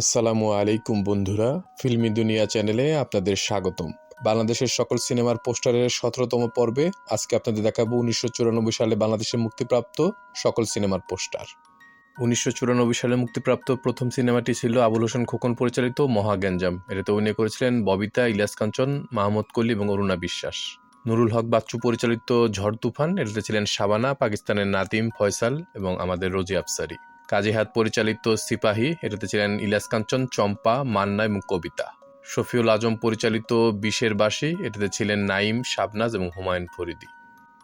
আসসালামু আলাইকুম বন্ধুরা, ফিল্মি দুনিয়া চ্যানেলে আপনাদের স্বাগতম। বাংলাদেশের সকল সিনেমার পোস্টারের সতেরোতম পর্বে আজকে আপনাদের দেখাবো উনিশশো চুরানব্বই সালে বাংলাদেশে মুক্তিপ্রাপ্ত সকল সিনেমার পোস্টার। উনিশশো চুরানব্বই সালে মুক্তিপ্রাপ্ত প্রথম সিনেমাটি ছিল আবুল হোসেন খোকন পরিচালিত মহাগ্যাঞ্জাম এটাতে অভিনয় করেছিলেন ববিতা ইলিয়াস কাঞ্চন, মাহমুদ কলি এবং অরুণা বিশ্বাস। নুরুল হক বাচ্চু পরিচালিত ঝড় তুফান, এটাতে ছিলেন শাবানা, পাকিস্তানের নাতিম ফয়সাল এবং আমাদের রোজি আফসারি। কাজী হাত পরিচালিত সিপাহী, এটাতে ছিলেন ইলিয়াস কাঞ্চন, চম্পা, মান্না এবং কবিতা। শফিউল আজম পরিচালিত বিশের বাসী এটাতে ছিলেন নাইম শাবনাজ এবং হুমায়ুন ফরিদি।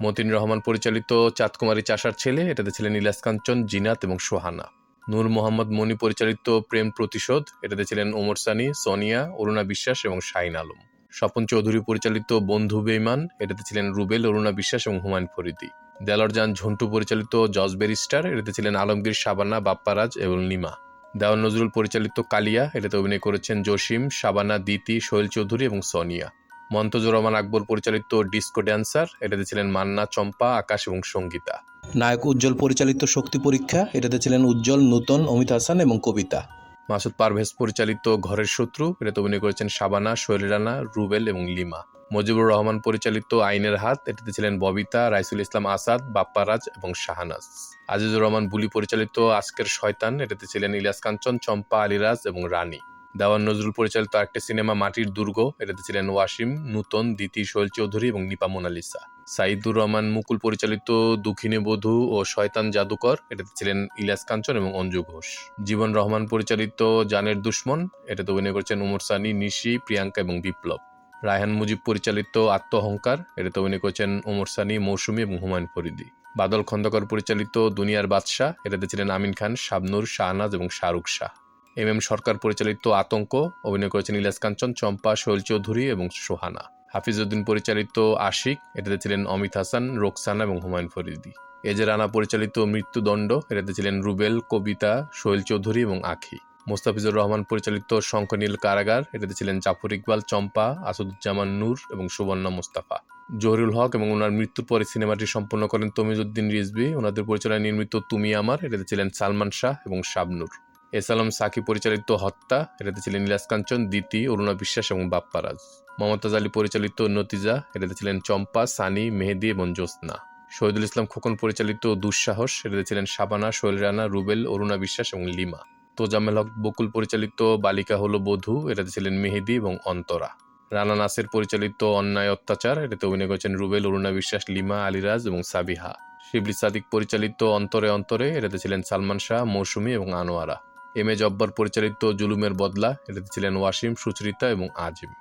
মতিন রহমান পরিচালিত চাঁদকুমারী চাষার ছেলে, এটাতে ছিলেন ইলিয়াস কাঞ্চন, জিনাত এবং সোহানা। নূর মোহাম্মদ মনি পরিচালিত প্রেম প্রতিশোধ, এটাতে ছিলেন ওমর সানি, সোনিয়া, অরুণা বিশ্বাস এবং শাহিন আলম। স্বপন চৌধুরী পরিচালিত বন্ধু বেইমান এটাতে ছিলেন রুবেল, অরুণা বিশ্বাস এবং হুমায়ুন ফরিদি। দেলরজান ঝন্টু পরিচালিত জজ ব্যারিস্টার, এটাতে ছিলেন আলমগীর শাবানা বাপ্পারাজ এবং লিমা। দেওয়ান নজরুল পরিচালিত কালিয়া, এটাতে অভিনয় করেছেন জসিম শাবানা দিতি, সোহেল চৌধুরী এবং সোনিয়া। মন্তজুর রহমান আকবর পরিচালিত ডিস্কো ড্যান্সার, এটাতে ছিলেন মান্না, চম্পা, আকাশ এবং সঙ্গীতা। নায়ক উজ্জ্বল পরিচালিত শক্তি পরীক্ষা, এটাতে ছিলেন উজ্জ্বল, নূতন, অমিত হাসান এবং কবিতা। মাসুদ পারভেজ পরিচালিত ঘরের শত্রু এটাতে অভিনয় করেছেন শাবানা, সোহেল রানা, রুবেল এবং লিমা। মজিবুর রহমান পরিচালিত আইনের হাত, এটাতে ছিলেন ববিতা, রাইসুল ইসলাম আসাদ বাপ্পারাজ এবং শাহানাজ। আজিজুর রহমান বুলি পরিচালিত আজকের শয়তান, এটাতে ছিলেন ইলিয়াস কাঞ্চন, চম্পা আলিরাজ এবং রানী। দেওয়ান নজরুল পরিচালিত একটা সিনেমা, মাটির দুর্গ, এটাতে ছিলেন ওয়াসিম, নূতন দিতি সোহেল চৌধুরী এবং নিপা মোনালিসা। সাইদুর রহমান মুকুল পরিচালিত দুঃখিনী বধূ ও শয়তান জাদুকর, এটাতে ছিলেন ইলিয়াস কাঞ্চন এবং অঞ্জু ঘোষ। জীবন রহমান পরিচালিত জানের দুশ্মন, এটাতে অভিনয় করেছেন উমর সানি, নিশি, প্রিয়াঙ্কা এবং বিপ্লব। রায়হান মুজিব পরিচালিত আত্মহংকার, এটাতে অভিনয় করেছেন ওমর সানি, মৌসুমী এবং হুমায়ুন ফরিদি। বাদল খন্দকার পরিচালিত দুনিয়ার বাদশাহ, এটাতে ছিলেন আমিন খান, শাবনুর, শাহনাজ এবং শাহরুখ শাহ। এম এম সরকার পরিচালিত আতঙ্ক, অভিনয় করেছেন ইলিয়াস কাঞ্চন, চম্পা, শৈল চৌধুরী এবং সোহানা। হাফিজউদ্দিন পরিচালিত আশিক, এটাতে ছিলেন অমিত হাসান, রোকসানা এবং হুমায়ুন ফরিদি। এজে রানা পরিচালিত মৃত্যুদণ্ড, এটাতে ছিলেন রুবেল, কবিতা, সোহেল চৌধুরী এবং আখি। মোস্তাফিজুর রহমান পরিচালিত শঙ্খনীল কারাগার, এটাতে ছিলেন জাফর ইকবাল, চম্পা, আসাদুজ্জামান নূর এবং সুবর্ণা মোস্তাফা। জহিরুল হক এবং ওনার মৃত্যুর পরে সিনেমাটি সম্পন্ন করেন তমিজুদ্দিন রিজবি ওনাদের পরিচালনায় নির্মিত তুমি আমার, এটাতে ছিলেন সালমান শাহ এবং শাবনুর। এস আলম সাকি পরিচালিত হত্যা, এটাতে ছিলেন ইলাস কাঞ্চন দিতি অরুণা বিশ্বাস এবং বাপ্পারাজ মমতাজ আলী পরিচালিত নতিজা, এটাতে ছিলেন চম্পা, সানি, মেহেদি এবং জ্যোৎস্না। শহীদুল ইসলাম খোকন পরিচালিত দুঃসাহস, এটাতে ছিলেন শাবানা, সোহেল রানা, রুবেল, অরুণা বিশ্বাস এবং লিমা। তোজামেল হক বকুল পরিচালিত বালিকা হলো বধূ, এটাতে ছিলেন মেহেদি এবং অন্তরা। রানা নাসের পরিচালিত অন্যায় অত্যাচার, এটাতে অভিনয় করেছেন রুবেল, অরুণা বিশ্বাস, লিমা, আলিরাজ এবং সাবিহা। শিবলি সাদিক পরিচালিত অন্তরে অন্তরে, এটাতে ছিলেন সালমান শাহ, মৌসুমী এবং আনোয়ারা। এম এ জব্বার পরিচালিত জুলুমের বদলা, এটাতে ছিলেন ওয়াসিম, সুচরিতা এবং আজিম।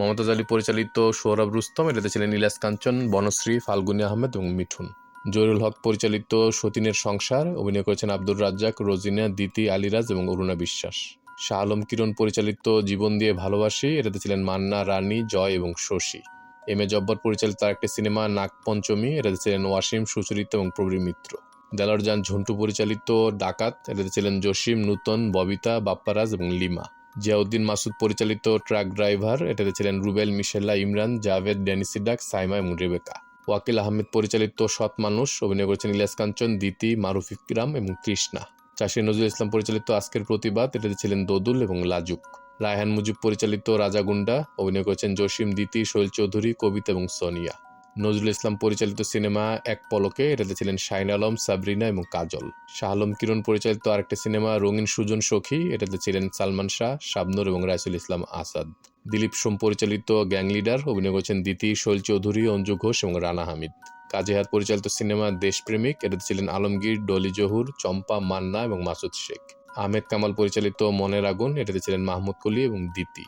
মমতাজ আলী পরিচালিত সৌরভ রুস্তম, এটাতে ছিলেন ইলিয়াস কাঞ্চন, বনশ্রী, ফাল্গুনী আহমেদ এবং মিঠুন। জহিরুল হক পরিচালিত সতীনের সংসার, অভিনয় করেছেন আব্দুর রাজ্জাক, রোজিনা, দিতি, আলিরাজ এবং অরুণা বিশ্বাস। শাহ আলম কিরণ পরিচালিত জীবন দিয়ে ভালোবাসি, এটাতে ছিলেন মান্না, রানী, জয় এবং শশী। এম এ জব্বর পরিচালিত একটি সিনেমা নাগ পঞ্চমী এটাতে ছিলেন ওয়াসিম, সুচরিতা এবং প্রবীর মিত্র। দেলারজান ঝন্টু পরিচালিত ডাকাত, এটাতে ছিলেন জসিম, নূতন, ববিতা, বাপ্পারাজ এবং লিমা। জিয়াউদ্দিন মাসুদ পরিচালিত ট্রাক ড্রাইভার, এটাতে ছিলেন রুবেল মিশেল্লা ইমরান, জাভেদ ড্যানিসিডাক সাইমা এবং রেবেকা। ওয়াকিল আহমেদ পরিচালিত সৎ মানুষ, অভিনয় করেছেন ইলিয়াস কাঞ্চন, দিতি, মারুফ ইকরাম এবং কৃষ্ণা চাষি নজরুল ইসলাম পরিচালিত আজকের প্রতিবাদ, এটাতে ছিলেন দোদুল এবং লাজুক। রায়হান মুজিব পরিচালিত রাজাগুন্ডা অভিনয় করেছেন জসিম, দিতি, শৈল চৌধুরী, কবিতা এবং সোনিয়া। নজরুল ইসলাম পরিচালিত সিনেমা এক পলকে, এটাতে ছিলেন শাইন আলম, সাবরিনা এবং কাজল। শাহ আলম কিরণ পরিচালিত আরেকটি সিনেমা, রঙিন সুজন সখী, এটাতে ছিলেন সালমান শাহ, শাবনুর এবং রাইসুল ইসলাম আসাদ। দিলীপ সোম পরিচালিত গ্যাং লিডার, অভিনয় করেছেন দিতি শৈল চৌধুরী, অঞ্জু ঘোষ এবং রানা হামিদ। কাজী হাত পরিচালিত সিনেমা, দেশপ্রেমিক, এটাতে ছিলেন আলমগীর, ডলি জহুর, চম্পা মান্না এবং মাসুদ শেখ। আহমেদ কামাল পরিচালিত মনের আগুন, এটাতে ছিলেন মাহমুদ কলি এবং দিতি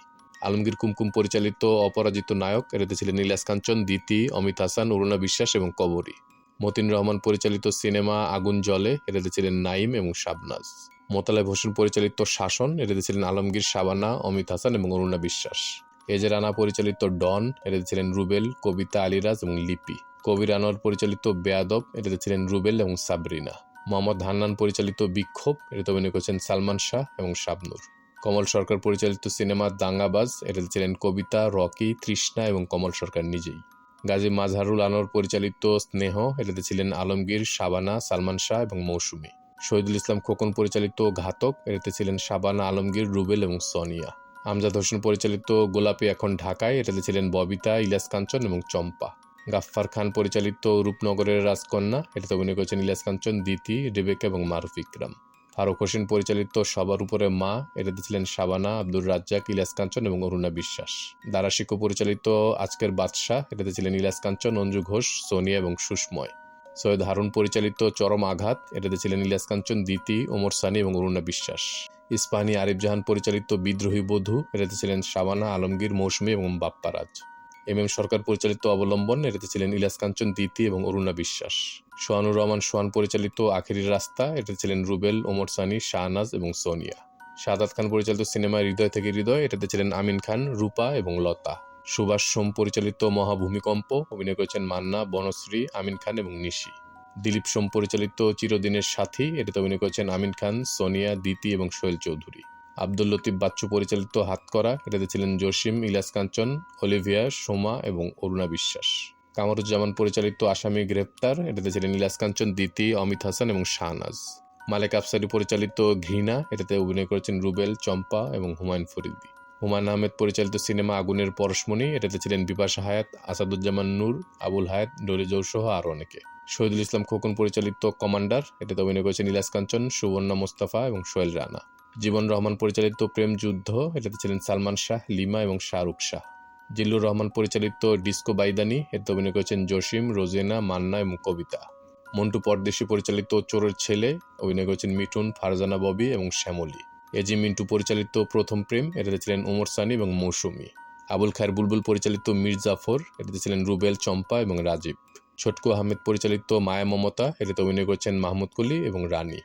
আলমগীর কুমকুম পরিচালিত অপরাজিত নায়ক এটাতে ছিলেন নীলাস কাঞ্চন, দিতি, অমিত হাসান, অরুণা বিশ্বাস এবং কবরী। মতিন রহমান পরিচালিত সিনেমা আগুন জলে এটাতে ছিলেন নাইম এবং শাবনাজ। মোতালেব হোসেন পরিচালিত শাসন এটাতে ছিলেন আলমগীর, শাবানা, অমিত হাসান এবং অরুণা বিশ্বাস। এজে রানা পরিচালিত ডন এটাতে ছিলেন রুবেল, কবিতা আলিরাজ এবং লিপি। কবির আনোয়ার পরিচালিত বেয়াদব এটাতে ছিলেন রুবেল এবং সাবরিনা। মোহাম্মদ হান্নান পরিচালিত বিক্ষোভ এটাতে অভিনয় করেছেন সালমান শাহ এবং শাবনুর। কমল সরকার পরিচালিত সিনেমা দাঙ্গাবাজ। এটাতে ছিলেন কবিতা, রকি, তৃষ্ণা এবং কমল সরকার নিজেই। গাজী মাজহারুল আনোয়ার পরিচালিত স্নেহ, এটাতে ছিলেন আলমগীর, শাবানা, সালমান শাহ এবং মৌসুমী। শহীদুল ইসলাম খোকন পরিচালিত ঘাতক, এটাতে ছিলেন শাবানা, আলমগীর, রুবেল এবং সোনিয়া। আমজাদ হোসেন পরিচালিত গোলাপি এখন ঢাকায়, এটাতে ছিলেন ববিতা, ইলিয়াস কাঞ্চন এবং চম্পা। গাফফার খান পরিচালিত রূপনগরের রাজকন্যা, এটাতে অভিনয় করেছেন ইলিয়াস কাঞ্চন, দিতি, রেবেকা এবং মারুফ ইকরাম। ফারুক হোসেন পরিচালিত সবার উপরে মা এটাতে ছিলেন শাবানা, আব্দুর রাজ্জাক, ইলিয়াস কাঞ্চন এবং অরুণা বিশ্বাস। দারাশিকো পরিচালিত আজকের বাদশাহ এটাতে ছিলেন ইলিয়াস কাঞ্চন, অঞ্জু ঘোষ, সোনিয়া এবং সুষময়। সৈয়দ হারুন পরিচালিত চরম আঘাত এটাতে ছিলেন ইলিয়াস কাঞ্চন, দিতি, ওমর সানি এবং অরুণা বিশ্বাস। ইস্পাহানি আরিফ জাহান পরিচালিত বিদ্রোহী বধূ এটাতে ছিলেন শাবানা, আলমগীর, মৌসুমী এবং বাপ্পারাজ। এম এম সরকার পরিচালিত অবলম্বন এটাতে ছিলেন ইলাস কাঞ্চন দিতি এবং অরুণা বিশ্বাস। সোহানুর রহমান সোহান পরিচালিত আখেরির রাস্তা, এটাতে ছিলেন রুবেল, ওমর সানি, শাহনাজ এবং সোনিয়া। সাদাত খান পরিচালিত সিনেমা হৃদয় থেকে হৃদয়, এটাতে ছিলেন আমিন খান, রূপা এবং লতা। সুভাষ সোম পরিচালিত মহাভূমিকম্প, অভিনয় করেছেন মান্না, বনশ্রী, আমিন খান এবং নিশি। দিলীপ সোম পরিচালিত চিরদিনের সাথী, এটাতে অভিনয় করেছেন আমিন খান, সোনিয়া দিতি এবং সোহেল চৌধুরী। আব্দুল লতিফ বাচ্চু পরিচালিত হাতকরা এটাতে ছিলেন জসিম, ইলিয়াস কাঞ্চন, অলিভিয়া, সোমা এবং অরুণা বিশ্বাস। কামরুজ্জামান পরিচালিত আসামি গ্রেপ্তার, এটাতে ছিলেন ইলিয়াস কাঞ্চন দিতি অমিত হাসান এবং শাহনাজ। মালেক আফসারি পরিচালিত ঘৃণা, এটাতে অভিনয় করেছেন রুবেল, চম্পা এবং হুমায়ুন ফরিদি। হুমায়ুন আহমেদ পরিচালিত সিনেমা আগুনের পরশমণি, এটাতে ছিলেন বিপাশা হায়াত, আসাদুজ্জামান নূর, আবুল হায়াত ডলি সহ আরও অনেকে। শহীদুল ইসলাম খোকন পরিচালিত কমান্ডার, এটাতে অভিনয় করেছেন ইলিয়াস কাঞ্চন, সুবর্ণা মোস্তাফা এবং সোহেল রানা। জীবন রহমান পরিচালিত প্রেম যুদ্ধ, এটাতে ছিলেন সালমান শাহ, লিমা এবং শাহরুখ শাহ। জিল্লুর রহমান পরিচালিত ডিস্কো বাইদানি এতে অভিনয় করেছেন জসিম, রোজেনা, মান্না এবং কবিতা। মন্টু পরদেশি পরিচালিত চোরের ছেলে, অভিনয় করেছেন মিঠুন, ফারজানা ববি এবং শ্যামলী। এজি মিন্টু পরিচালিত প্রথম প্রেম, এটাতে ছিলেন ওমর সানি এবং মৌসুমী। আবুল খায়ের বুলবুল পরিচালিত মীর জাফর, এটাতে ছিলেন রুবেল চম্পা এবং রাজীব। ছোটকু আহমেদ পরিচালিত মায়া মমতা, এটাতে অভিনয় করেছেন মাহমুদ কলি এবং রানী।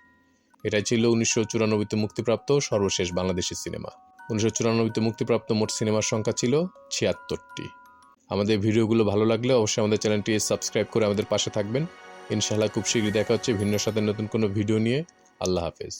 এটাই ছিল উনিশশো চুরানব্বইতে মুক্তিপ্রাপ্ত সর্বশেষ বাংলাদেশি সিনেমা। উনিশশো চুরানব্বইতে মুক্তিপ্রাপ্ত মোট সিনেমার সংখ্যা ছিল ছিয়াত্তরটি। আমাদের ভিডিওগুলো ভালো লাগলে অবশ্যই আমাদের চ্যানেলটি সাবস্ক্রাইব করে আমাদের পাশে থাকবেন। ইনশাআল্লাহ খুব শীঘ্রই দেখা হচ্ছে ভিন্ন সাথে নতুন কোনো ভিডিও নিয়ে। আল্লাহ হাফেজ।